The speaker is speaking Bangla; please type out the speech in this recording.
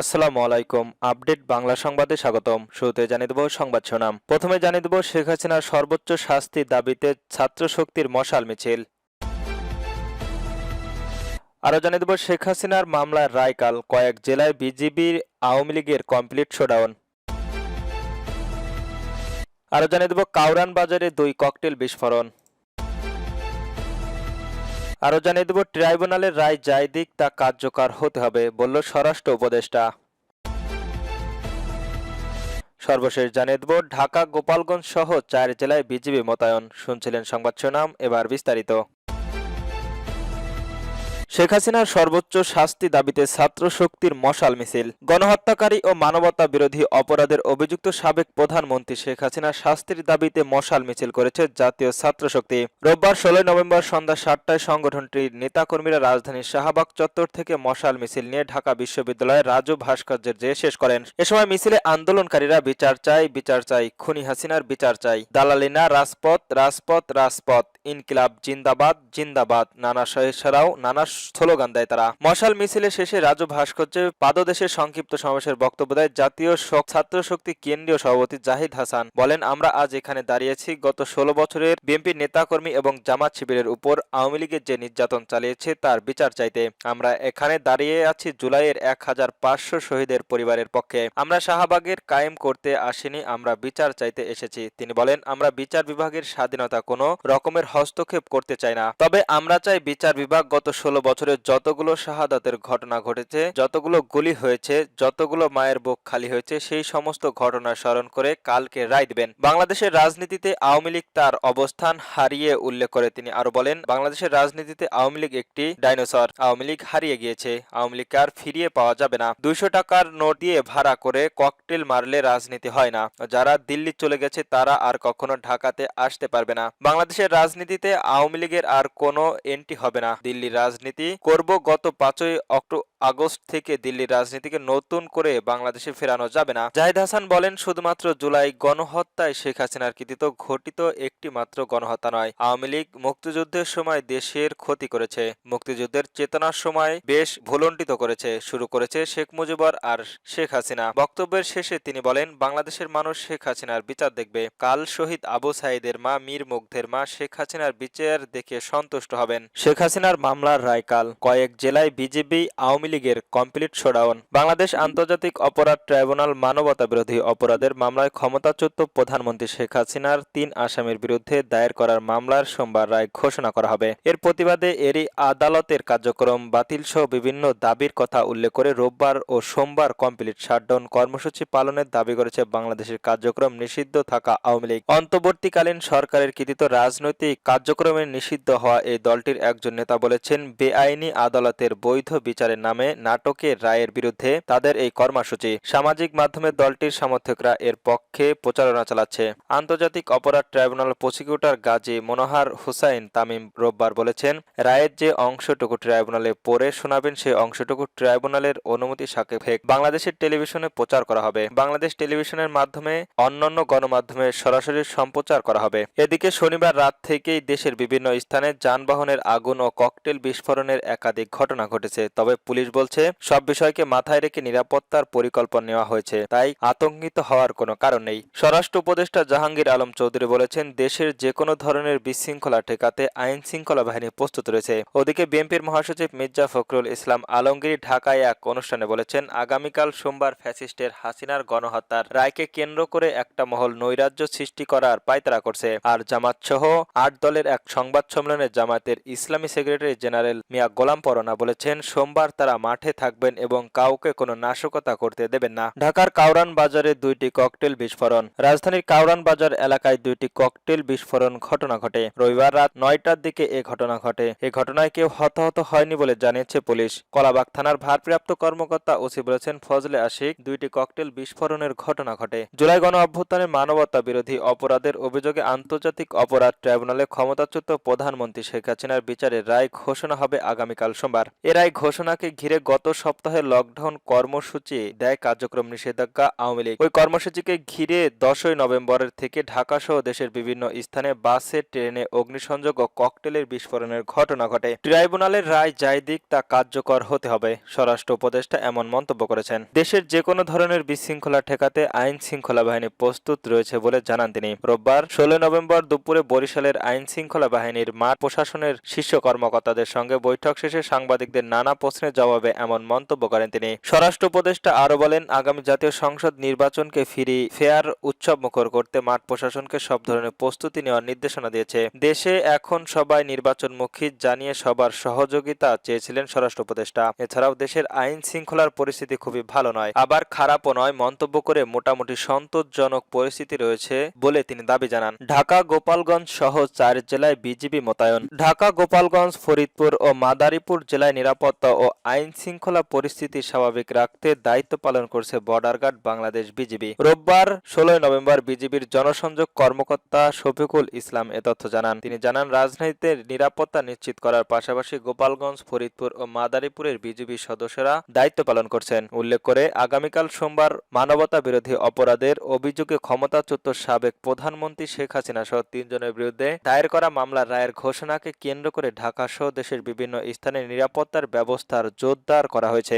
আসসালামু আলাইকুম। আপডেট বাংলা সংবাদে স্বাগতম। শুরুতে জানিয়ে দেব সংবাদ শিরোনাম প্রথমে জানিয়ে দেব শেখ হাসিনার সর্বোচ্চ শাস্তির দাবিতে ছাত্র শক্তির মশাল মিছিল। আরও জানিয়ে দেব শেখ হাসিনার মামলার রায়কাল। কয়েক জেলায় বিজিবির আওয়ামী লীগের কমপ্লিট শোডাউন। আরও জানিয়ে দেব কাউরান বাজারে দুই ককটেল বিস্ফোরণ। আরও জানিয়ে দেব, ট্রাইব্যুনালের রায় যাই দিক তা কার্যকর হতে হবে, বলল স্বরাষ্ট্র উপদেষ্টা। সর্বশেষ জানিয়ে দেব, ঢাকা, গোপালগঞ্জ সহ চার জেলায় বিজিবি মোতায়েন। শুনছিলেন সংবাদ শিরোনাম, এবার বিস্তারিত। শেখ হাসিনার সর্বোচ্চ শাস্তি দাবিতে ছাত্র শক্তির মশাল মিছিল। গণহত্যাকারী ও মানবতা বিরোধী অপরাধের অভিযুক্ত সাবেক প্রধানমন্ত্রী শেখ হাসিনার শাস্তির দাবিতে মশাল মিছিল করেছে জাতীয় ছাত্র শক্তি রোববার ষোলোই নভেম্বর সন্ধ্যা সাতটায় সংগঠনটির নেতাকর্মীরা রাজধানীর শাহবাগ চত্বর থেকে মশাল মিছিল নিয়ে ঢাকা বিশ্ববিদ্যালয়ের রাজু ভাস্কর্যের যে শেষ করেন। এ সময় মিছিলে আন্দোলনকারীরা বিচার চাই বিচার চাই খুনি হাসিনার বিচার চাই দালালিনা রাজপথ রাজপথ রাজপথ, ইনকিলাব, জিন্দাবাদ জিন্দাবাদ, নানা সহেসারাও নানা স্লোগান দেয় তারা মশাল মিছিলে শেষে রাজু ভাস্কর্যে পাদদেশের সংক্ষিপ্ত সমাবেশের বক্তব্য দেয় জাতীয় ছাত্র শক্তি কেন্দ্রীয় সভাপতি জাহিদ হাসান। বলেন, আমরা আজ এখানে দাঁড়িয়েছি। গত ষোলো বছরের বিএনপি নেতাকর্মী এবং জামাত শিবিরের উপর আওয়ামী লীগের যে নির্যাতন চালিয়েছে তার বিচার চাইতে আমরা এখানে দাঁড়িয়ে আছি জুলাইয়ের এক হাজার পাঁচশো শহীদের পরিবারের পক্ষে। আমরা শাহবাগের কায়েম করতে আসিনি, আমরা বিচার চাইতে এসেছি। তিনি বলেন, আমরা বিচার বিভাগের স্বাধীনতা কোনো রকমের হস্তক্ষেপ করতে চাই না। তবে আমরা চাই বিচার বিভাগ গত ষোলো বছরে যতগুলো শাহাদাতের ঘটনা ঘটেছে, যতগুলো গুলি হয়েছে, যতগুলো মায়ের বুক খালি হয়েছে, সেই সমস্ত ঘটনা স্মরণ করে কালকে রায় দিবেন। বাংলাদেশের রাজনীতিতে আওয়ামী লীগ তার অবস্থান হারিয়ে উল্লেখ করে তিনি আরও বলেন, বাংলাদেশের রাজনীতিতে আওয়ামী লীগ একটি ডাইনোসর। আওয়ামী লীগ হারিয়ে গিয়েছে। আওয়ামী লীগকে আর ফিরিয়ে পাওয়া যাবে না। দুইশো টাকার নোট দিয়ে ভাড়া করে ককটেল মারলে রাজনীতি হয় না। যারা দিল্লি চলে গেছে, তারা আর কখনো ঢাকাতে আসতে পারবে না। বাংলাদেশের রাজনীতিতে আওয়ামী লীগের আর কোনো এন্ট্রি হবে না। দিল্লির রাজনীতি করব গত পাঁচই অক্টো, আগস্ট থেকে দিল্লির রাজনীতিকে নতুন করে বাংলাদেশে ফেরানো যাবে না। জাহিদ হাসান বলেন, শুধুমাত্র জুলাই গণহত্যায় শেখ হাসিনার কৃতিত ঘটিত একটি মাত্র গণহত্যা নয়, আওয়ামী লীগ মুক্তিযুদ্ধের সময় দেশের ক্ষতি করেছে। মুক্তিযুদ্ধের চেতনার সময় বেশ ভুলণ্ডিত করেছে, শুরু করেছে শেখ মুজিবর আর শেখ হাসিনা। বক্তব্যের শেষে তিনি বলেন, বাংলাদেশের মানুষ শেখ হাসিনার বিচার দেখবে। কাল শহীদ আবু সাইদের মা, মীর মুগ্ধের মা শেখ হাসিনার বিচার দেখে সন্তুষ্ট হবেন। শেখ হাসিনার মামলার রায়কাল কয়েক জেলায় বিজেপি, আওয়ামী লীগের কমপ্লিট শোডাউন বাংলাদেশ আন্তর্জাতিক অপরাধ ট্রাইব্যুনাল মানবতা বিরোধী অপরাধের মামলায় ক্ষমতাচ্যুত প্রধানমন্ত্রী শেখ হাসিনার তিন আসামির বিরুদ্ধে দায়ের করার মামলার সোমবার রায় ঘোষণা করা হবে। এর প্রতিবাদে এরই আদালতের কার্যক্রম বাতিল সহ বিভিন্ন দাবির কথা উল্লেখ করে রোববার ও সোমবার কমপ্লিট শাটডাউন কর্মসূচি পালনের দাবি করেছে বাংলাদেশের কার্যক্রম নিষিদ্ধ থাকা আওয়ামী লীগ। অন্তর্বর্তীকালীন সরকারের কৃতিত রাজনৈতিক কার্যক্রমে নিষিদ্ধ হওয়া এই দলটির একজন নেতা বলেছেন বেআইনি আদালতের বৈধ বিচারের নামে নাটকের রায়ের বিরুদ্ধে তাদের এই কর্মসূচি। সামাজিক মাধ্যমে দলটির সমর্থকরা এর পক্ষে প্রচারণা চালাচ্ছে। আন্তর্জাতিক অপরাধ ট্রাইব্যুনাল প্রসিকিউটর গাজী মনোহার হুসাইন তামিম রোববার বলেছেন, রায়ের যে অংশটুকু ট্রাইব্যুনালে পড়ে শোনাবেন সেই অংশটুকু ট্রাইব্যুনালের অনুমতি সাপেক্ষে। বাংলাদেশের টেলিভিশনে প্রচার করা হবে। বাংলাদেশ টেলিভিশনের মাধ্যমে অন্যান্য গণমাধ্যমে সরাসরি সম্প্রচার করা হবে। এদিকে শনিবার রাত থেকেই দেশের বিভিন্ন স্থানে যানবাহনের আগুন ও ককটেল বিস্ফোরণের একাধিক ঘটনা ঘটেছে। তবে পুলিশ বলছে, সব বিষয়কে মাথায় রেখে নিরাপত্তার পরিকল্পনা নেওয়া হয়েছে, তাই আতঙ্কিত হওয়ার কোনো কারণ নেই। স্বরাষ্ট্র উপদেষ্টা জাহাঙ্গীর আলম চৌধুরী বলেছেন, দেশের যে কোনো ধরনের বিশৃঙ্খলা ঠেকাতে আইন শৃঙ্খলা বাহিনী প্রস্তুত রয়েছে। ওদিকে বিএনপির মহাসচিব মির্জা ফখরুল ইসলাম আলমগীর ঢাকায় এক অনুষ্ঠানে বলেছেন, আগামীকাল সোমবার ফ্যাসিস্টের হাসিনার গণহত্যার রায়কে কেন্দ্র করে একটা মহল নৈরাজ্য সৃষ্টি করার পায়তারা করছে। আর জামাত সহ আট দলের এক সংবাদ সম্মেলনে জামাতের ইসলামী সেক্রেটারি জেনারেল মিয়া গোলাম পরনা বলেছেন, সোমবার তারা মাঠে থাকবেন এবং কাউকে কোনো নাশকতা করতে দেবেন না। ঢাকার কাউরান বাজারে দুইটি ককটেল বিস্ফোরণ। রাজধানীর কাউরান বাজার এলাকায় দুইটি ককটেল বিস্ফোরণ ঘটনা ঘটে। রবিবার রাত নয়টার দিকে এ ঘটনা ঘটে। এ ঘটনায় কেউ হতাহত হয়নি বলে জানিয়েছে পুলিশ। কলাবাগ থানার ভারপ্রাপ্ত কর্মকর্তা ওসি বলেছেন, ফজলে আশিক, দুইটি ককটেল বিস্ফোরণের ঘটনা ঘটে। জুলাই গণ অভ্যুত্থানে মানবতা বিরোধী অপরাধের অভিযোগে আন্তর্জাতিক অপরাধ ট্রাইব্যুনালে ক্ষমতাচ্যুত প্রধানমন্ত্রী শেখ হাসিনার বিচারের রায় ঘোষণা হবে আগামীকাল সোমবার। এর এই ঘোষণাকে ঘিরে গত সপ্তাহে লকডাউন কর্মসূচি দেয় কার্যক্রম নিষেধাজ্ঞা আওয়ামী লীগ। ওই কর্মসূচিকে ঘিরে দশই নভেম্বরের থেকে ঢাকা সহ দেশের বিভিন্ন স্থানে বাসে, ট্রেনে অগ্নিসংযোগ ও ককটেলের বিস্ফোরণের ঘটনা ঘটে। ট্রাইব্যুনালের রায় যাই দিক তা কার্যকর হতে হবে, স্বরাষ্ট্র উপদেষ্টা এমন মন্তব্য করেছেন। দেশের যে কোনো ধরনের বিশৃঙ্খলা ঠেকাতে আইন শৃঙ্খলা বাহিনী প্রস্তুত রয়েছে বলে জানান তিনি। রোববার ষোলো নভেম্বর দুপুরে বরিশালের আইন শৃঙ্খলা বাহিনীর মাঠ প্রশাসনের শীর্ষ কর্মকর্তাদের সঙ্গে বৈঠক শেষে সাংবাদিকদের নানা প্রশ্নের জবাবে এমন মন্তব্য করেন তিনি। স্বরাষ্ট্র উপদেষ্টা আরও বলেন, আগামী জাতীয় সংসদ নির্বাচনকে ফিরি ফেয়ার উৎসব মুখর করতে মাঠ প্রশাসনকে সব ধরনের প্রস্তুতি নেওয়ার নির্দেশনা দিয়েছে। দেশে এখন সবাই নির্বাচনমুখী জানিয়ে সবার সহযোগিতা চেয়েছিলেন স্বরাষ্ট্র উপদেষ্টা। এছাড়াও দেশের আইন শৃঙ্খলার পরিস্থিতি খুবই ভালো নয়, আবার খারাপও নয়, মন্তব্য করে মোটামুটি সন্তোষজনক পরিস্থিতি রয়েছে বলে তিনি দাবি জানান। ঢাকা গোপালগঞ্জ সহ চার জেলায় বিজিবি মোতায়েন। ঢাকা গোপালগঞ্জ ফরিদপুর ও মাদারীপুর জেলায় নিরাপত্তা ও আইন শৃঙ্খলা পরিস্থিতি স্বাভাবিক রাখতে দায়িত্ব পালন করছে বর্ডার গার্ড বাংলাদেশ বিজিবি। রোববার, ষোলোই নভেম্বর বিজিবির জনসংযোগ কর্মকর্তা শফিকুল ইসলাম এ তথ্য জানান। তিনি জানান, রাজধানীতে নিরাপত্তা নিশ্চিত করার পাশাপাশি গোপালগঞ্জ, ফরিদপুর ও মাদারীপুরের বিজিবি সদস্যরা দায়িত্ব পালন করছেন। উল্লেখ করে, আগামীকাল সোমবার মানবতা বিরোধী অপরাধের অভিযোগে ক্ষমতাচ্যুত সাবেক প্রধানমন্ত্রী শেখ হাসিনা সহ তিনজনের বিরুদ্ধে দায়ের করা মামলার রায়ের ঘোষণাকে কেন্দ্র করে ঢাকা সহ দেশের বিভিন্ন স্থানে নিরাপত্তার ব্যবস্থার জোরদার করা হয়েছে।